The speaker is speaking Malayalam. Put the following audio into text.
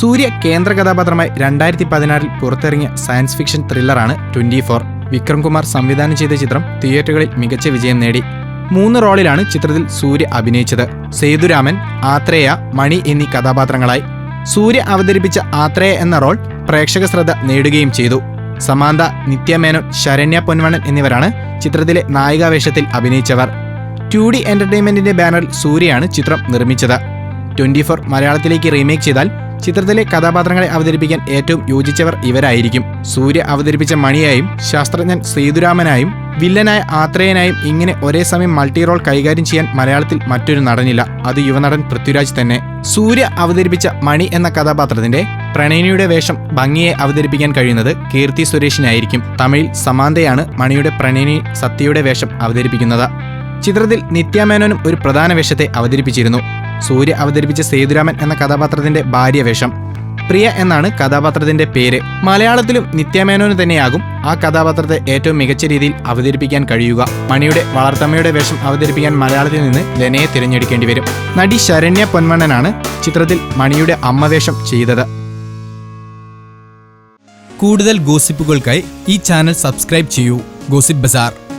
സൂര്യ കേന്ദ്ര കഥാപാത്രമായി രണ്ടായിരത്തി പതിനാറിൽ പുറത്തിറങ്ങിയ സയൻസ് ഫിക്ഷൻ ത്രില്ലറാണ് ട്വന്റി ഫോർ. വിക്രം കുമാർ സംവിധാനം ചെയ്ത ചിത്രം തിയേറ്ററുകളിൽ മികച്ച വിജയം നേടി. മൂന്ന് റോളിലാണ് ചിത്രത്തിൽ സൂര്യ അഭിനയിച്ചത്. സേതുരാമൻ ആത്രേയ മണി എന്നീ കഥാപാത്രങ്ങളായി. സൂര്യ അവതരിപ്പിച്ച ആത്രേയ എന്ന റോൾ പ്രേക്ഷക ശ്രദ്ധ നേടുകയും ചെയ്തു. സമാന്ത നിത്യമേനോൻ ശരണ്യ പൊൻവണ്ണൻ എന്നിവരാണ് ചിത്രത്തിലെ നായികാവേഷത്തിൽ അഭിനയിച്ചവർ. ടു ഡി എന്റർടൈൻമെന്റിന്റെ ബാനറിൽ സൂര്യയാണ് ചിത്രം നിർമ്മിച്ചത്. ട്വന്റി ഫോർ മലയാളത്തിലേക്ക് റീമേക്ക് ചെയ്താൽ ചിത്രത്തിലെ കഥാപാത്രങ്ങളെ അവതരിപ്പിക്കാൻ ഏറ്റവും യോജിച്ചവർ ഇവരായിരിക്കും. സൂര്യ അവതരിപ്പിച്ച മണിയായും ശാസ്ത്രജ്ഞൻ സേതുരാമനായും വില്ലനായ ആത്രേയനായും ഇങ്ങനെ ഒരേ സമയം മൾട്ടി റോൾ കൈകാര്യം ചെയ്യാൻ മലയാളത്തിൽ മറ്റൊരു നടനില്ല. അത് യുവനടൻ പൃഥ്വിരാജ് തന്നെ. സൂര്യ അവതരിപ്പിച്ച മണി എന്ന കഥാപാത്രത്തിന്റെ പ്രണയിനിയുടെ വേഷം ഭംഗിയെ അവതരിപ്പിക്കാൻ കഴിയുന്നത് കീർത്തി സുരേഷിനായിരിക്കും. തമിഴിൽ സമാന്തയാണ് മണിയുടെ പ്രണയിനി സത്യയുടെ വേഷം അവതരിപ്പിക്കുന്നത്. ചിത്രത്തിൽ നിത്യാമേനോനും ഒരു പ്രധാന വേഷത്തെ അവതരിപ്പിച്ചിരുന്നു. സൂര്യ അവതരിപ്പിച്ച സേതുരാമൻ എന്ന കഥാപാത്രത്തിന്റെ ഭാര്യ വേഷം. പ്രിയ എന്നാണ് കഥാപാത്രത്തിന്റെ പേര്. മലയാളത്തിലും നിത്യമേനോന് തന്നെയാകും ആ കഥാപാത്രത്തെ ഏറ്റവും മികച്ച രീതിയിൽ അവതരിപ്പിക്കാൻ കഴിയുക. മണിയുടെ വളർത്തമ്മയുടെ വേഷം അവതരിപ്പിക്കാൻ മലയാളത്തിൽ നിന്ന് ലെനയെ തിരഞ്ഞെടുക്കേണ്ടി വരും. നടി ശരണ്യ പൊന്മണ്ണനാണ് ചിത്രത്തിൽ മണിയുടെ അമ്മ വേഷം ചെയ്തത്. കൂടുതൽ ഗോസിപ്പുകൾക്കായി ഈ ചാനൽ സബ്സ്ക്രൈബ് ചെയ്യൂ. Gossip bazaar.